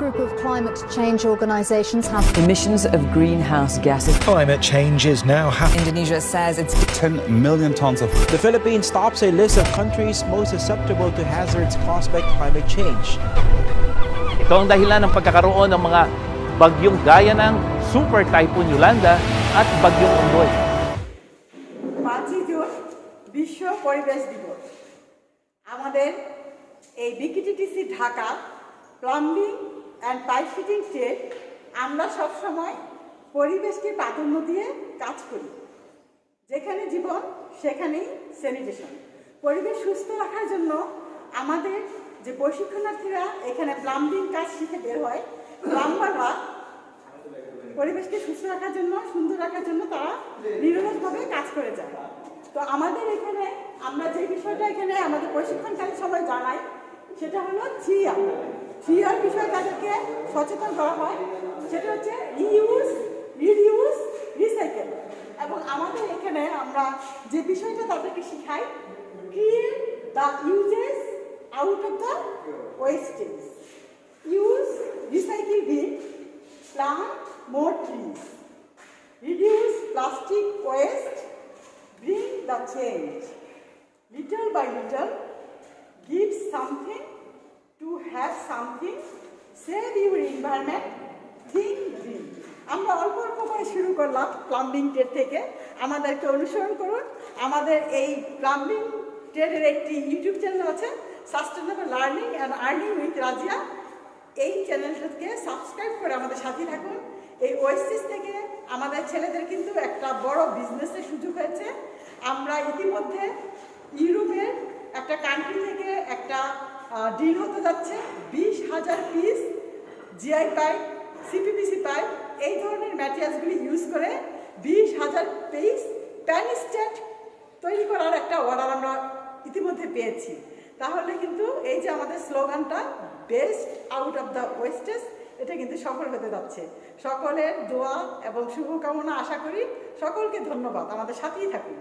group of climate change organizations have Emissions of greenhouse gases. Climate change is now happening. Indonesia says it's 10 million tons of The Philippines tops a list of countries most susceptible to hazards caused by climate change. Ito ang dahilan ng pagkakaroon ng mga bagyong gaya ng Super Typhoon Yolanda at Bagyong Ondoy. পাঁচই June বিশ্ব পরিবেশ দিবস আমাদের এই BKTTC Dhaka plumbing and pipe fitting trade আমরা সবসময় পরিবেশকে প্রাধান্য দিয়ে কাজ করি। যেখানে জীবন, সেখানেই স্যানিটেশন পরিবেশ সুস্থ রাখার জন্য আমাদের যে প্রশিক্ষণার্থীরা এখানে প্লাম্বিং কাজ শিখে বের হয় প্লাম্বাররা পরিবেশকে সুস্থ রাখার জন্য, সুন্দর রাখার জন্য তারা নিরলসভাবে কাজ করে যায়। তো আমাদের এখানে, আমরা যে বিষয়টা এখানে আমাদের প্রশিক্ষণকালীন সবাই জানাই, সেটা হলো থ্রি আর বিষয়ে তাদেরকে সচেতন করা হয়। সেটা হচ্ছে রিইউজ রিডিউস রিসাইকেল এবং আমাদের এখানে আমরা যে বিষয়টা তাদেরকে শিখাই create the uses out of the wastage use recycle bin plant more trees, reduce plastic waste bring the change. Little by little, give something to have something, save your environment, think green. আমরা অল্প অল্প করে শুরু করলাম plumbing trade থেকে। আমাদেরকে অনুসরণ করুন। আমাদের এই প্লাম্বিং ট্রেডের একটি ইউটিউব চ্যানেল আছে sustainable learning and earning with Razia এই চ্যানেলটাকে সাবস্ক্রাইব করে আমাদের সাথে থাকুন। এই ওয়েসিস থেকে আমাদের ছেলেদের কিন্তু একটা বড় বিজনেসের সুযোগ হয়েছে। আমরা ইতিমধ্যে ইউরোপের একটা কান্ট্রি থেকে একটা ডিল হতে যাচ্ছে। বিশ হাজার piece GI pipe CPPC pipe এই ধরনের ম্যাটেরিয়ালসগুলি ইউজ করে বিশ হাজার পিস প্যান স্ট্যান্ড তৈরি করার একটা অর্ডার আমরা ইতিমধ্যে পেয়েছি। তাহলে কিন্তু এই যে আমাদের স্লোগানটা best out of the wastage এটা কিন্তু সফল হতে যাচ্ছে। সকলের দোয়া এবং শুভকামনা আশা করি সকলকে ধন্যবাদ। আমাদের সাথেই থাকুন।